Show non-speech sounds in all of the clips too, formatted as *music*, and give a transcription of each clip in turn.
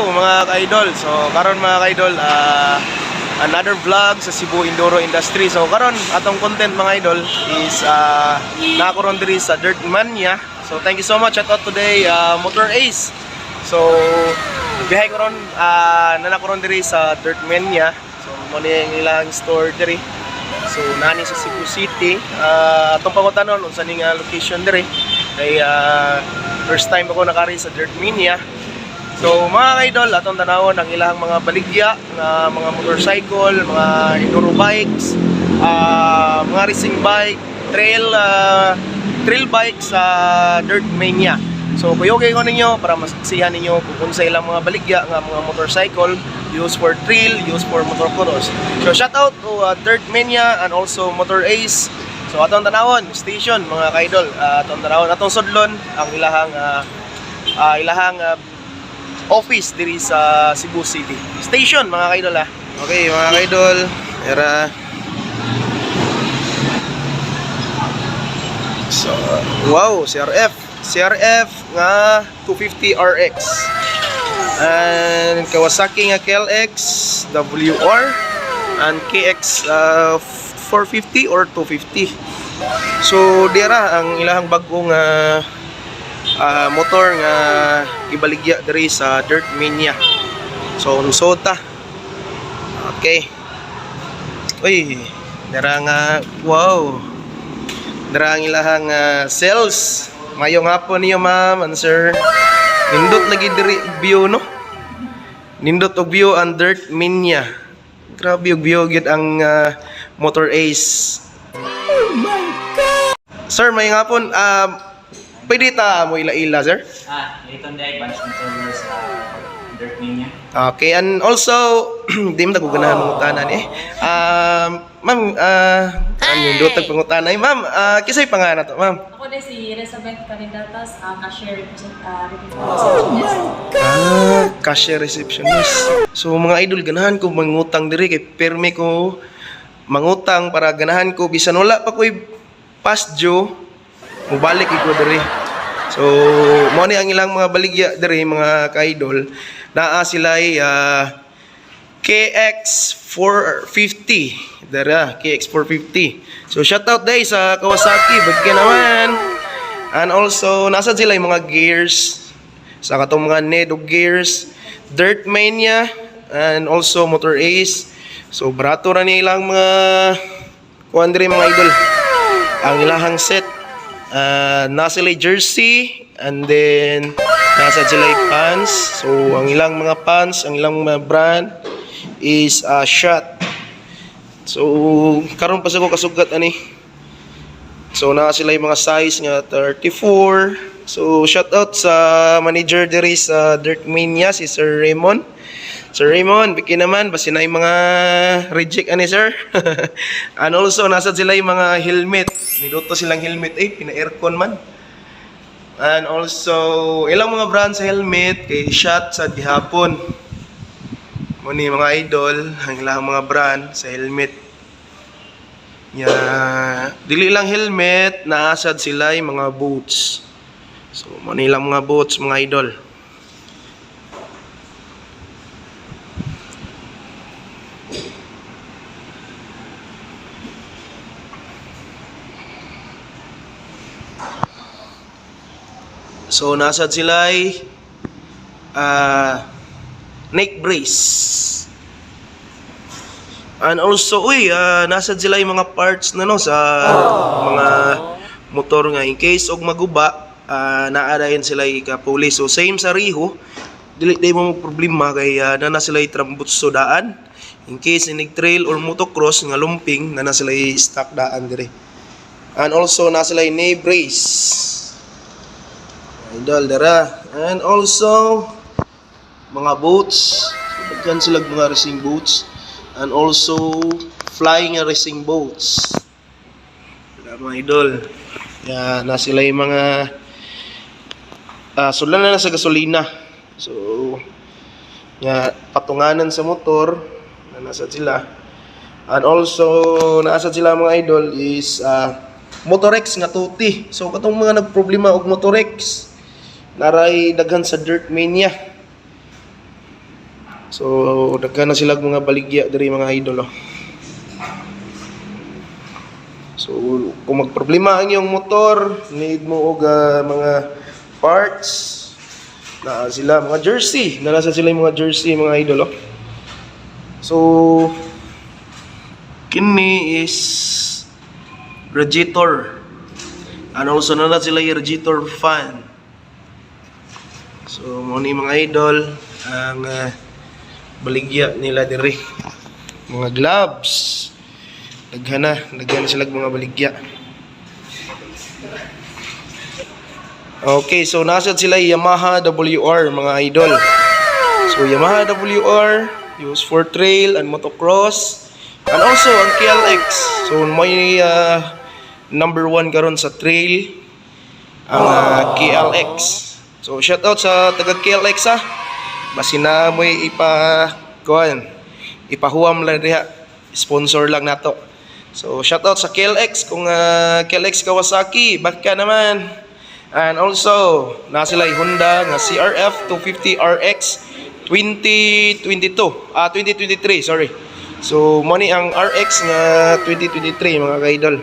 Hello mga ka-idol. So karon mga ka-idol, ah, another vlog sa Cebu Enduro Industry. So karon atong content mga idol is uh, nakaroon diri sa Dirt Mania. So thank you so much at out today ah, Motor Ace. So bihay ko ron uh, nanakaroon diri sa Dirt Mania. So mo ni ang ilang store diri. So nani sa Cebu City. Uh, atong pangutanon unsa ning ah, location diri. Kay ah, first time ako nakari sa Dirt Mania. So mga ka-idol, atong tanawon ang ilang mga baligya, nga mga motorcycle, mga enduro bikes, ah, mga racing bike, trail ah, trail bike sa Dirt Mania. So kuyogay ko ninyo para masaksihan ninyo kung unsa ilang mga baligya nga mga motorcycle used for trail, used for motocross. So shout out to ah, Dirt Mania and also Motor Ace. So atong tanawon, station mga ka-idol, ah, atong tanawon, atong sudlon ang ilahang ah, ah, ilahang ah, office diri sa Cebu City. Station mga kaidol ah. Okay mga kaidol, era So, wow, CRF. CRF nga 250 RX. And Kawasaki nga KLX WR and KX uh, 450 or 250. So, dira ang ilahang bagong nga ah, motor nga ibaligya diri sa Dirt Mania. So, Lusota. Okay. Uy, dara nga wow. Dara ang ilahang ah, sales. Mayong hapon niyo, ma'am and sir. Nindot lagi diri view no. Nindot og view ang Dirt Mania. Grabe og view gid ang ah, Motor Ace. Sir, may hapon ah pwede ta mo ila-ila, sir? Ah, ito na bunch controller sa Dirt Mania. Okay, and also, *clears throat* di mo ganahan ng utanan eh. Um, ma'am, ah, ano yung dutag pangutanay? Ma'am, ah, kisay pangalan to, ma'am? Ako din si Elizabeth Carindatas, uh, cashier represent, uh, representative. Ah, cashier receptionist. So, mga idol, ganahan ko mangutang diri kay perme ko mangutang para ganahan ko bisan wala pa ko'y past due, mubalik ko diri. So, mo ni ang ilang mga baligya diri mga ka-idol. Naa sila ay ah, KX450. Dara, KX450. So, shout out day sa Kawasaki. Bagay naman. And also, nasa sila yung mga gears. Sa katong mga Nedo gears. Dirt Mania. And also, Motor Ace. So, brato ra nilang mga kuhan diri mga idol. Ang ilahang set. Uh, nasa sila jersey. And then, nasa sila pants. So, ang ilang mga pants, ang ilang mga brand is uh, shot. So, karon pa sa ko kasugat ani. So, na sila yung mga size nga 34. So, shout out sa manager diri sa Dirt Mania, si Sir Raymond. Sir Raymond, biki naman, basi na yung mga reject ani sir. *laughs* And also, nasa sila yung mga helmet. Niluto silang helmet eh, pina-aircon man. And also, ilang mga brand sa helmet, kay shot sa gihapon. Muni mga idol, ang ilang mga brand sa helmet. Ya, dili lang helmet, naasad sila yung mga boots. So, muni lang mga boots mga idol. So, nasad sila ay ah, neck brace. And also, uy, ah, nasad sila yung mga parts na no sa mga motor nga. In case og maguba, uh, naadayan sila ika-police. So, same sa Riho, dili day mo problema kay uh, na sila itrambot sa daan. In case inig trail or motocross nga lumping, na na sila stock daan dire. And also, na sila knee brace. Idol, dara. And also, mga boots. Daghan sila mga racing boots. And also, flying racing boats. Dara mga idol. Yan, na sila yung mga ah sulan na, sa gasolina. So, ya patunganan sa motor na nasa sila. And also, nasa sila mga idol is ah Motorex nga tuti. So katong mga nagproblema og Motorex naray daghan sa Dirt Mania. So, daghan na sila mga baligya diri mga idol. Oh. So, kung magproblema ang iyong motor, need mo og ah, mga parts, na sila mga jersey, nalasa sila yung mga jersey mga idol. Oh. So, kini is radiator. And also na sila yung radiator fan. So, mo ni mga idol ang ah, baligya nila diri. Mga gloves. Daghan na, daghan sila mga baligya. Okay, so nasa sila Yamaha WR mga idol. So Yamaha WR used for trail and motocross and also ang KLX. So may uh, number one karon sa trail ang uh, KLX. So shout out sa taga KLX ha. Basi na mo ipa kuan ipahuam lang diha. Sponsor lang nato. So shout out sa KLX kung uh, KLX Kawasaki, baka naman. And also, na sila Honda nga CRF 250 RX 2022. Ah 2023, sorry. So money ang RX nga 2023 mga kaidol.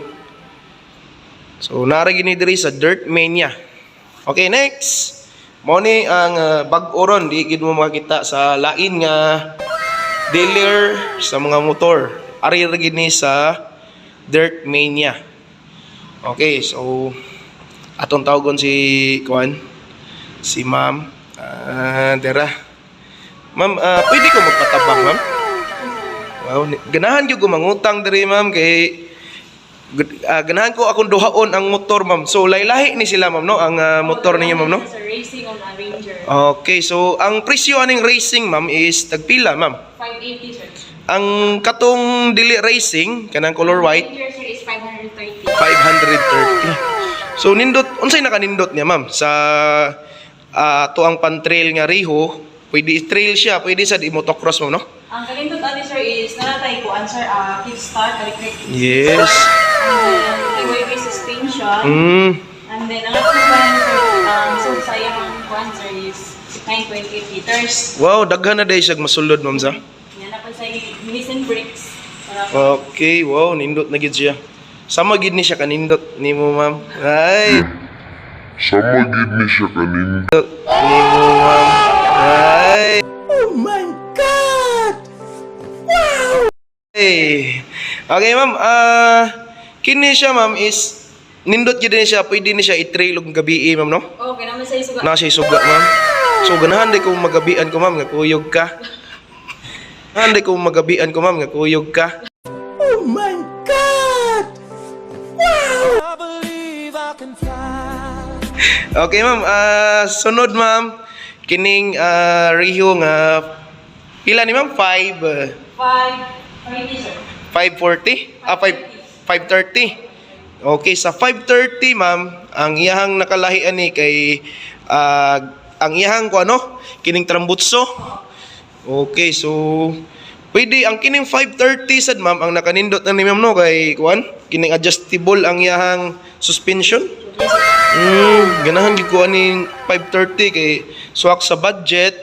So nara gini diri sa Dirt Mania. Okay, next. Money ang uh, bag-oron di gid mo makita sa lain nga dealer sa mga motor. Ari ra gini sa Dirt Mania. Okay, so atong tawagon si Kwan, si Ma'am. Ah, dera. Ma'am, ah, pwede ko magpatabang, Ma'am? Wow, ni- ganahan gyud ko mangutang diri, Ma'am, kay ah, ganahan ko akong duhaon ang motor, Ma'am. So laylahi ni sila, Ma'am, no? Ang ah, motor ninyo, Ma'am, no? Racing on a Ranger. Okay, so ang presyo aning racing, Ma'am, is tagpila, Ma'am. 580 sir. Ang katong dili racing kanang color white Ranger sir is 530. 530. So nindot unsay nakanindot niya ma'am sa uh, to ang pan-trail nga Riho, pwede trail siya, pwede sa di motocross mo no? Ang kalindot ani sir is naratay ko answer uh, kickstart electric. Yes. And then KYB suspension. Mm. And then ang 9.8 liters. Wow, daghan na day siya masulod ma'am sa. Yan na pa sa listen brakes. Para Okay, wow, nindot na gid siya. Sama gid ni siya kanindot nimo ma'am. Ay, Sama gid ni siya kanin nimo ma'am. Ay. Oh my god. Wow. Hey. Okay, ma'am. Ah, kini siya ma'am is nindot gid ni siya, pwede ni siya i-trail og gabi, ma'am, no? Okay naman sa isuga. Na siya suga, ma'am. So ganahan di ko magabian ko, ma'am, nga kuyog ka. Ganahan di ko magabian ko, ma'am, nga kuyog ka. Okay, ma'am. Ah, sunod, ma'am. Kining ah, Rio nga pila ni ma'am? 5 uh, 5 30 sir. 540? Ah, 5 530. Okay, sa 530, ma'am, ang iyahang nakalahian ni kay ah, ang iyahang ko ano, kining trambutso. Okay, so pwede ang kining 530 sad ma'am ang nakanindot na ni ma'am no kay kuan, kining adjustable ang iyahang suspension. Mm, ganahan gid ko aning 530 kay swak sa budget.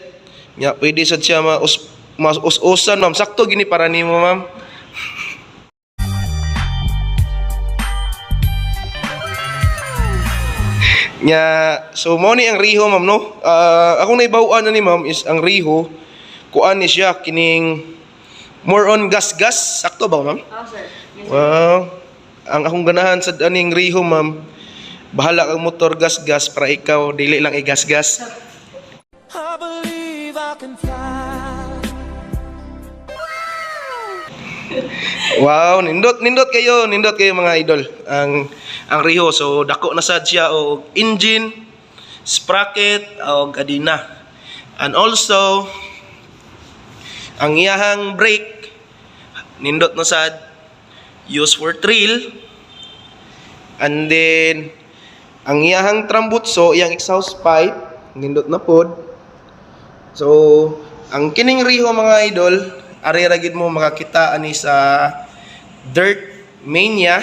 Nya pwede sad siya maus mas us-usan ma'am. Sakto gini para nimo ma'am. Nya so mo ni ang riho ma'am no. Ah, akong naibaw-an na ni ma'am is ang riho kuan ni siya kining more on gas-gas. Sakto ba ma'am? Oh sir. Yes, sir. Wow. Ang akong ganahan sa aning riho, ma'am. Bahala kang motor gas-gas para ikaw dili lang igas-gas. Wow, nindot nindot kayo, nindot kayo mga idol. Ang ang riho so dako na sad siya og engine, sprocket o kadina. And also ang iyahang brake nindot na sad use for trail. And then, ang iyahang trambutso, iyang exhaust pipe, nindot na pod. So, ang kining riho mga idol, ari gid mo makakita ani sa Dirt Mania.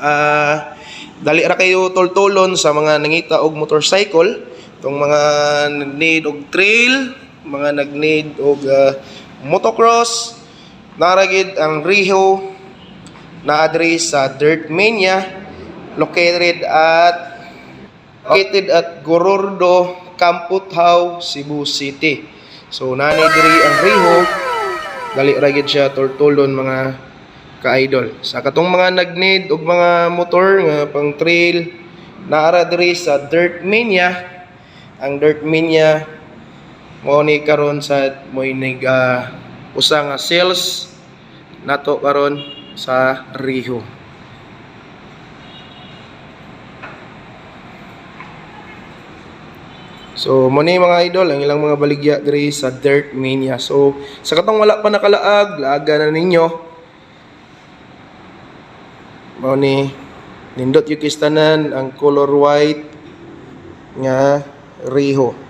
Ah, dali ra kayo toltolon sa mga nangita og motorcycle, tong mga need og trail, mga nag-need og ah, motocross naragid ang Riho na address sa Dirt Mania located at located at Gorordo, Camputhaw, Cebu City. So nani diri ang Riho dali ragid siya tortulon mga ka-idol. Sa katong mga nag-need og mga motor nga pang trail naara diri sa Dirt Mania. Ang Dirt Mania mo ni karon sa moy nig ah, usa nga sales nato karon sa Riho. So, mo mga idol, ang ilang mga baligya diri sa Dirt Mania. So, sa katong wala pa nakalaag, laaga na ninyo. Mo ni nindot yung kistanan ang color white nga Riho.